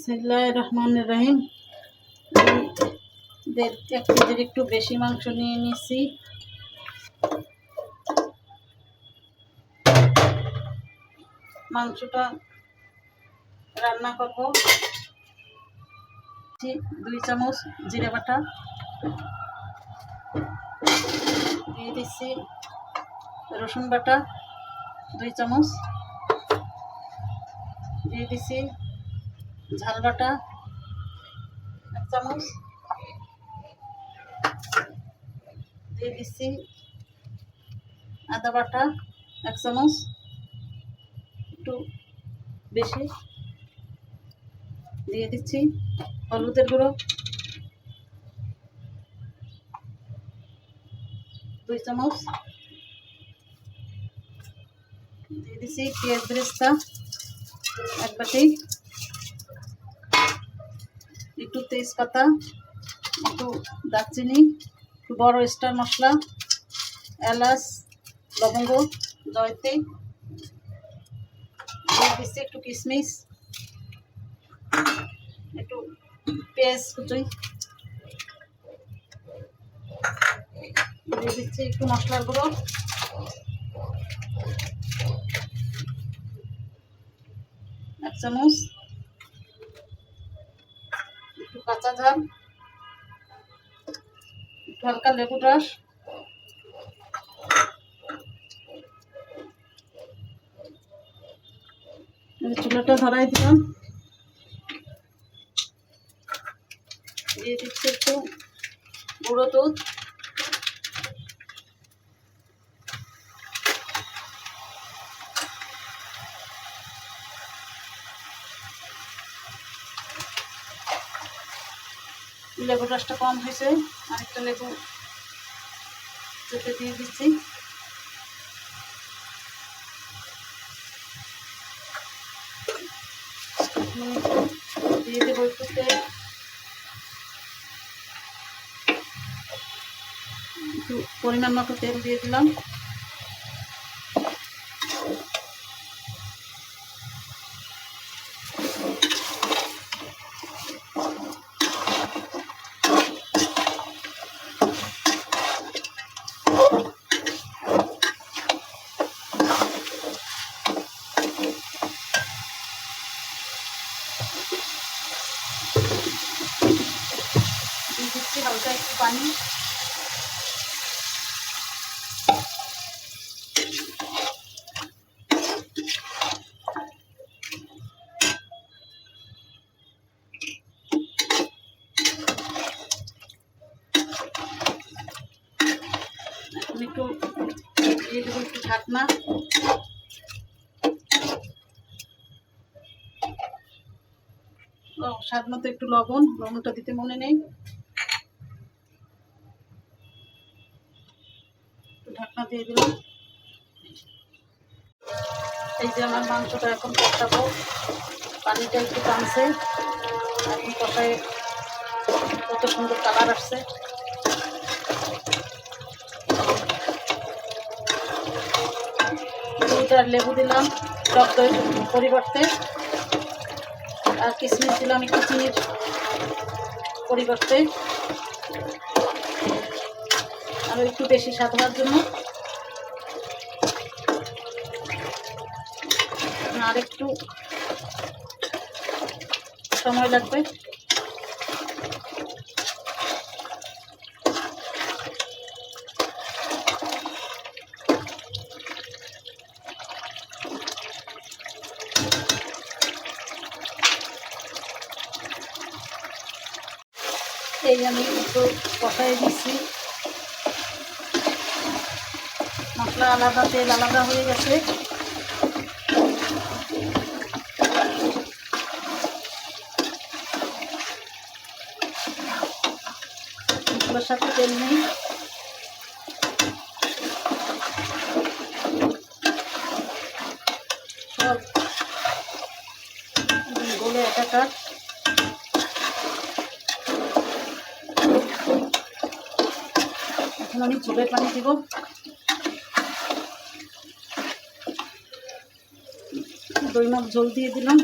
বিসমিল্লাহ রহমান রহিম। এক কেজির একটু বেশি মাংস নিয়ে নিছি। মাংসটা রান্না করব। দুই চামচ জিরে বাটা দিয়ে দিচ্ছি রসুন বাটা, দুই চামচ দিয়ে দিচ্ছি ঝাল বাটা এক চামচ। দিয়ে দিচ্ছি আদা বাটা, এক চামচ। একটু বেশি। দিয়ে দিচ্ছি হলুদের গুঁড়ো। দুই চামচ। দিয়ে দিচ্ছি পেঁয়াজ বেরেস্তা, এক বাটি। একটু তেজপাতা, একটু দারচিনি, একটু বড় স্টার মশলা, এলাচ, লবঙ্গ, জয়তে দিচ্ছি একটু কিশমিশ, একটু পেঁয়াজ কুচি। দিয়ে দিচ্ছি একটু মশলার গুঁড়ো। এক চামচ। কাঁচা ঝাল হালকা লেবু রস চুলাটা ধরাই দিলাম। দিয়ে দিচ্ছি একটু গুঁড়ো দুধ। লেবু রসটা কম হয়েছে। আরেকটা লেবু চেপে দিয়ে দিচ্ছি। দিয়ে দেবো একটু পরিমাণ মতো তেল দিয়ে দিলাম। হালকা একটু পানি। একটু দিয়ে দেবো একটু ঢাকনা। স্বাদ মতো একটু লবণ, লবণটা দিতে মনে নেই। ঢাকনা দিয়ে দিলাম। এই যে আমার মাংসটা এখন কষাবো। পানিটা একটু টানছে। এখন কষায় কত সুন্দর কালার আসছে। দুইটা লেবু দিলাম, টক দই পরিবর্তে। আর কিশমিশ দিলাম একটু চিনির পরিবর্তে। আরও একটু বেশি স্বাদ হওয়ার জন্য। আর একটু সময় লাগবে। এই আমি একটু কষাই দিচ্ছি মশলা আলাদা, তেল আলাদা হয়ে গেছে। সাথে তেল নেই। সব গলে একাকার আমি চুলের পানি দিব। দই মাছ ঝোল দিয়ে দিলাম।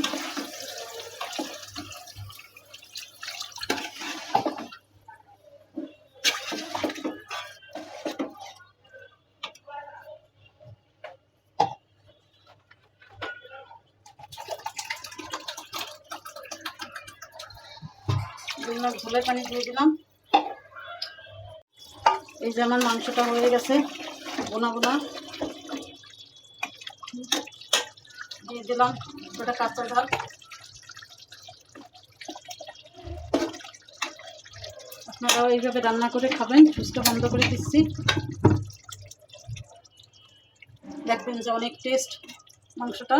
ঝোলের পানি দিয়ে দিলাম। এই যে আমার মাংসটা হয়ে গেছে, বোনা বোনা। দিয়ে দিলাম ওটা কাঁচা ঝাল। আপনারাও এইভাবে রান্না করে খাবেন, সুস্থ বন্ধ করে দিচ্ছি। দেখবেন যে অনেক টেস্ট মাংসটা।